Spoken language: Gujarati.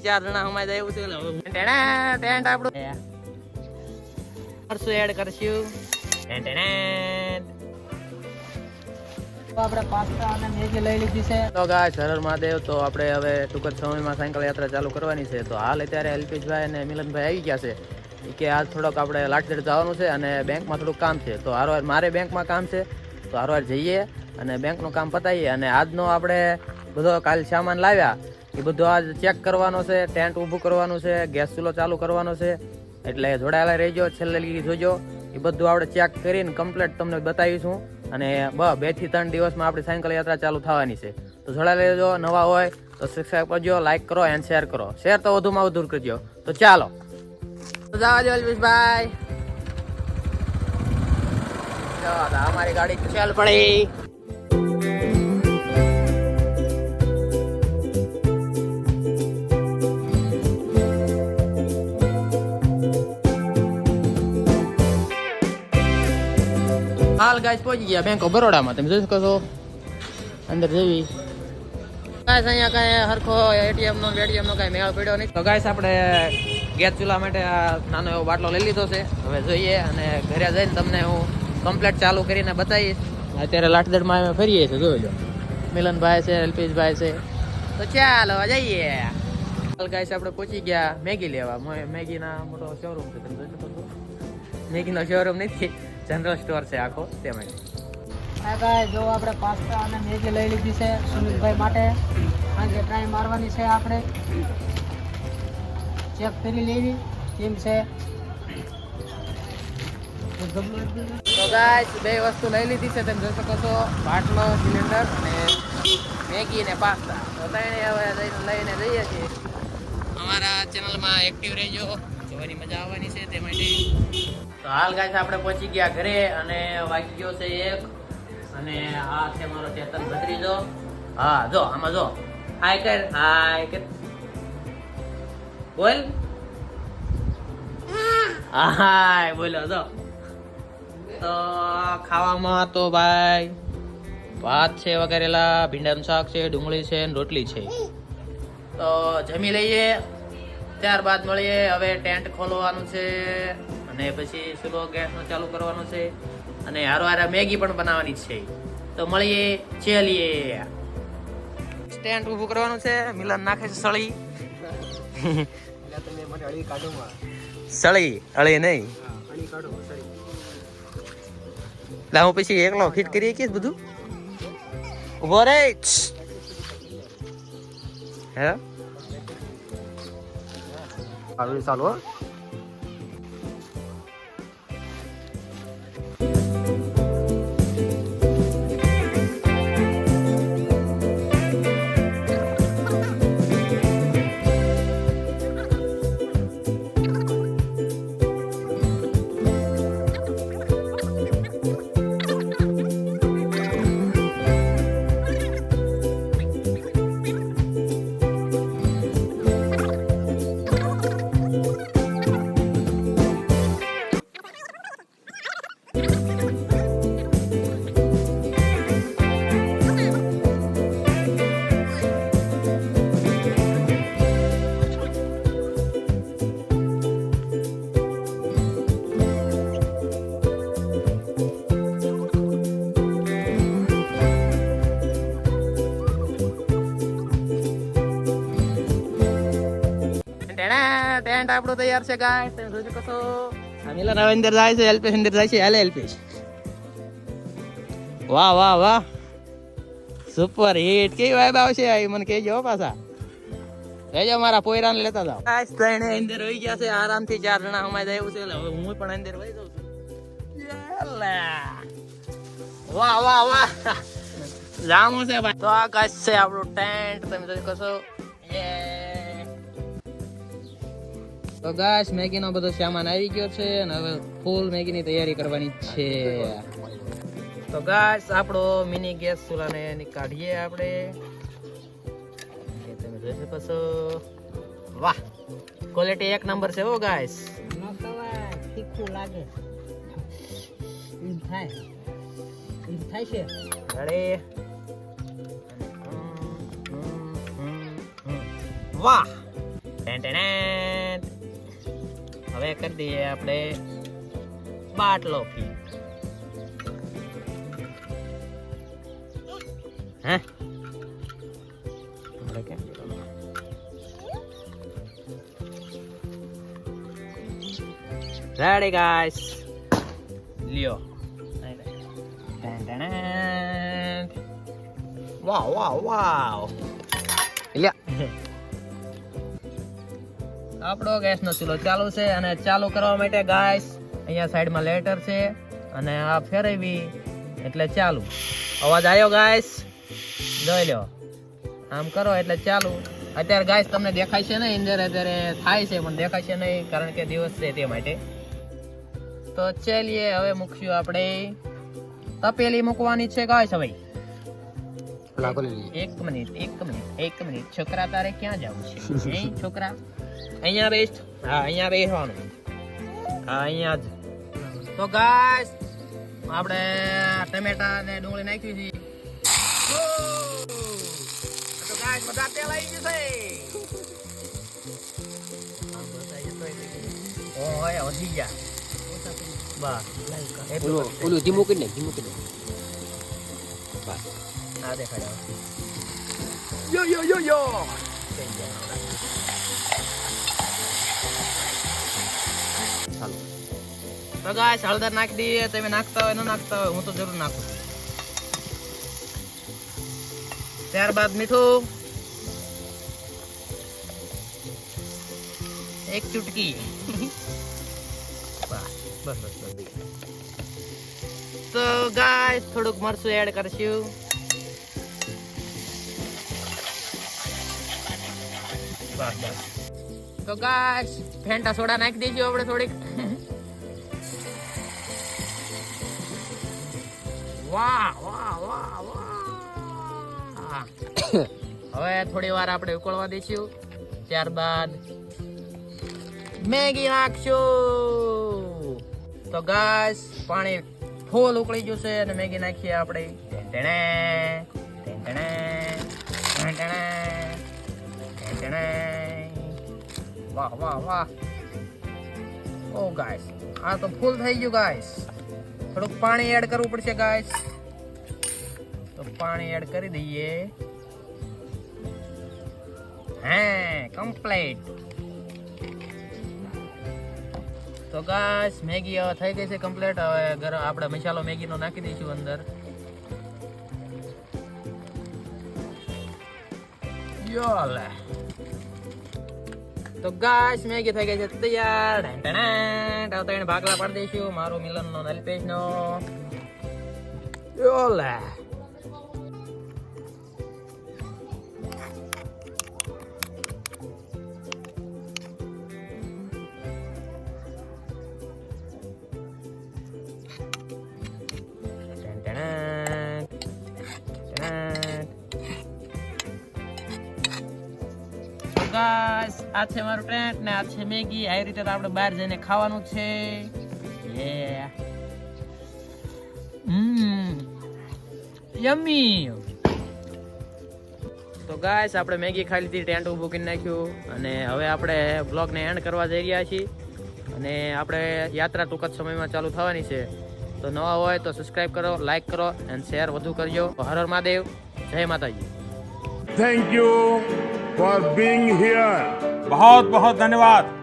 ચાર જણા અમારે જાય એવું હવે ટેણા, ટેન્ટ આપણું. કરશું એડ કરશું. Tent, tent. તો આપણે પાસ્તા અને મેગી લઈ લીધી છે. તો ગાય સરળ મહાદેવ તો આપણે હવે ટૂંક જ સમયમાં સાયકલ યાત્રા ચાલુ કરવાની છે. તો હાલ અત્યારે અલ્પેશભાઈ અને મિલનભાઈ આવી ગયા છે. કે આજ થોડોક આપણે લાઠગઢ જવાનું છે અને બેંકમાં થોડુંક કામ છે. તો હારવાર મારે બેંકમાં કામ છે. તો હારવાર જઈએ અને બેંકનું કામ પતાવીએ અને આજનો આપણે બધો કાલ સામાન લાવ્યા. એ બધું આજ ચેક કરવાનો છે ટેન્ટ ઊભું કરવાનું છે ગેસ ચૂલો ચાલુ કરવાનો છે. એટલે જોડાયેલા રહેજો, છેલ્લે લગી જોજો. એ બધું આપણે ચેક કરીને કમ્પ્લીટ તમને બતાવીશું અને બ થી ત્રણ દિવસમાં આપણી સાયકલ યાત્રા ચાલુ થવાની છે. તો જોડાયેલા રહેજો, નવા હોય તો સબસ્ક્રાઈબ કરજો લાઈક કરો એન્ડ શેર કરો. શેર તો વધુમાં વધુ કરજો. તો ચાલો. અલ્પેશભાઈ. અમારી ગાડી ચાલ પડી. હાલ ગાઈસ પહોંચી ગયા બેંક ઓફ બરોડામાં તમે જોઈ શકો છો. અંદર જેવી. ગાઈસ અહીંયા કાંઈ હરખો એટીએમ નો એટીએમ નો કાંઈ મેળ પડ્યો નહીં. તો ગાઈસ આપણે ગેસ ચૂલા માટે આ નાનો એવો બાટલો લઈ લીધો છે. હવે જોઈએ અને ઘરે જઈને તમને હું કમ્પ્લેટ ચાલુ કરીને બતાવીશ. અત્યારે લાઠદડમાં અમે ફરીએ છીએ જોઈ લો. મિલનભાઈ છે અલ્પેશભાઈ છે. તો ચાલો જઈએ. હાલ ગાઈસ આપણે પહોંચી ગયા મેગી લેવા. મેગીના મોટો શોરૂમ છે તમે જોઈ શકો છો. મેગીનો શોરૂમ નથી. જનરલ સ્ટોર છે આખો તે માટે આ જો આપણે પાસ્તા અને મેગી લઈ લીધી છે સુમિતભાઈ માટે. આજે ટ્રાય મારવાની છે આપણે. ચેક કરી લેવી કેમ છે? તો ગાઈસ બે વસ્તુ લઈ લીધી છે તમે જોઈ શકો છો બાટલો સિલિન્ડર અને મેગી ને પાસ્તા તો ત્રણે હવે લઈને લઈને જઈએ છીએ. અમારા ચેનલમાં એક્ટિવ રહેજો. જોવાની મજા આવવાની છે તે માટે. તો હાલ ગાઈસ આપણે પહોંચી ગયા ઘરે અને વાગી ગયો છે એક. અને આ છે મારો ચેતન ભત્રીજો. હા, જો, આમાં જો. હાય કર હાય કર બોલ. હાય બોલો, જો. તો ખાવામાં તો ભાઈ ભાત છે વગેરેલા ભીંડાનું શાક છે, ડુંગળી છે રોટલી છે. તો જમી લઈએ. ત્યારબાદ મળીએ હવે ટેન્ટ ખોલવાનું છે અને પછી સુલો ગેસનું ચાલુ કરવાનું છે અને હારો હારે મેગી પણ બનાવવાની છે. તો મળીએ ચલીએ. સ્ટેન્ડ ઊભું કરવાનું છે મિલન નાખે છે સળી. સળી અળી નહીં. એટલે હું પછી એકલો ફિટ કરી શકીશ બધું? ઊભો રે હે આવી ચાલુ ટેન્ટ આપણું તૈયાર છે ગાય તમે જોજો આ મિલન હવે અંદર જાય છે એલ્પેશ અંદર જાય છે હાલે એલ્પેશ વાહ વાહ વાહ. સુપર હિટ કેવી વાઇબ આવશે આ? મને કહેજો પાછા. કહેજો મારા પોયરાને લેતા જાઓ. ગાઈસ ત્રણે અંદર રહી ગયા છે આરામથી ચાર જણા અમારે જાય છે એટલે હવે હું પણ અંદર વહી જાઉં છું. વાહ વાહ વાહ. જામો છે ભાઈ. તો આ ગાઈસ છે આપણું ટેન્ટ તમે જોઈ છો યે તો ગાઈસ મેગીનો બધો સામાન આવી ગયો છે અને હવે ફૂલ મેગીની તૈયારી કરવાની છે. તો ગાઈસ આપણો મિની ગેસ ચૂલાને કાઢીએ આપણે. તમે જોઈ શકો છો. વાહ ક્વોલિટી એક નંબર છે ઓ ગાઈસ. તીખું લાગે. એમ થાય. એમ થાય છે. અરે વાહ. Ten ten. હવે કરી દઈએ આપણે બાટલો ફી. હે? કરવાનું? Ready લ્યો. વાવ વાવ વાવ આપણો ગેસનો ચૂલો ચાલુ છે અને ચાલુ કરવા માટે ગાય અહીંયા સાઈડમાં લેટર છે અને આ ફેરવી એટલે ચાલુ. અવાજ આવ્યો ગાય જોઈ લો. આમ કરો એટલે ચાલુ. અત્યારે ગાય તમને દેખાય છે નહીં અંદર અત્યારે થાય છે પણ દેખાય છે નહીં કારણ કે દિવસ છે તે માટે. તો ચાલીએ હવે મૂકશું આપણે. તપેલી મૂકવાની છે ગાઈસ હવે. એક મિનિટ એક મિનિટ એક મિનિટ. છોકરા તારે ક્યાં જવું છે? છોકરા? અહીંયા બેસ્ટ હા અહીંયા બેસવાનું હા અહીંયા જ તો ગાઈસ આપણે ટમેટા ને ડુંગળી નાખી છે. તો ગાઈસ બધા તેલ આવી ગયું છે ઓય વધી ગયા. બસ. એટલું ઓલું ઓલું ધીમું કરી નાખ ધીમું કરી નાખ. બસ. આ દેખાડ્યા યો યો યો યો તો ગાઈસ હળદર નાખી દઈએ તમે નાખતા હોય, ન નાખતા હોય, હું તો જરૂર નાખું. ત્યારબાદ મીઠું. એક ચુટકી. બસ બસ બસ તો ગાય થોડુંક મરચું એડ કરશું. તો ગાય ફેંટા સોડા નાખી દઈશું આપણે થોડીક. વાહ વાહ વાહ વાહ. હવે થોડી વાર આપણે ઉકળવા દઈશું. ત્યારબાદ મેગી નાખશું. તો ગાસ પાણી ફૂલ ઉકળી જશે અને મેગી નાખીએ આપણે. ટેણે ટેણે ટેણે ટેણે વાહ વાહ વાહ. ઓ ગાઈસ, આ તો ફૂલ થઈ ગયું, ગાઈસ. થોડુંક પાણી એડ કરવું પડશે ગાય તો પાણી એડ કરી દઈએ. હે કમ્પ્લીટ તો ગાસ મેગી હવે થઈ ગઈ છે કમ્પ્લીટ હવે ગરમ આપણે મસાલો મેગીનો નાખી દઈશું અંદર. યોલે તો ગાઈસ, મેગી થઈ ગઈ છે તૈયાર. ઢેંઢેણે. ત્રણ ભાગલા પાડી દઈશું. મારો મિલનનો નલપેશનો યોલે ગાઈસ, આ છે મારું ટેન્ટ ને આ છે મેગી. આવી રીતે આપણે બહાર જઈને ખાવાનું છે. યે યમ્મી તો ગાઈસ, આપણે મેગી ખાઈ લીધી ટેન્ટ ઊભું કરી નાખ્યું. અને હવે આપણે બ્લોગને એન્ડ કરવા જઈ રહ્યા છીએ. અને આપણે યાત્રા ટૂંક જ સમયમાં ચાલુ થવાની છે. તો નવા હોય તો સબસ્ક્રાઇબ કરો લાઈક કરો અને શેર વધુ કરજો. હર હર મહાદેવ. જય Mataji. Thank you. for being here. बहुत बहुत धन्यवाद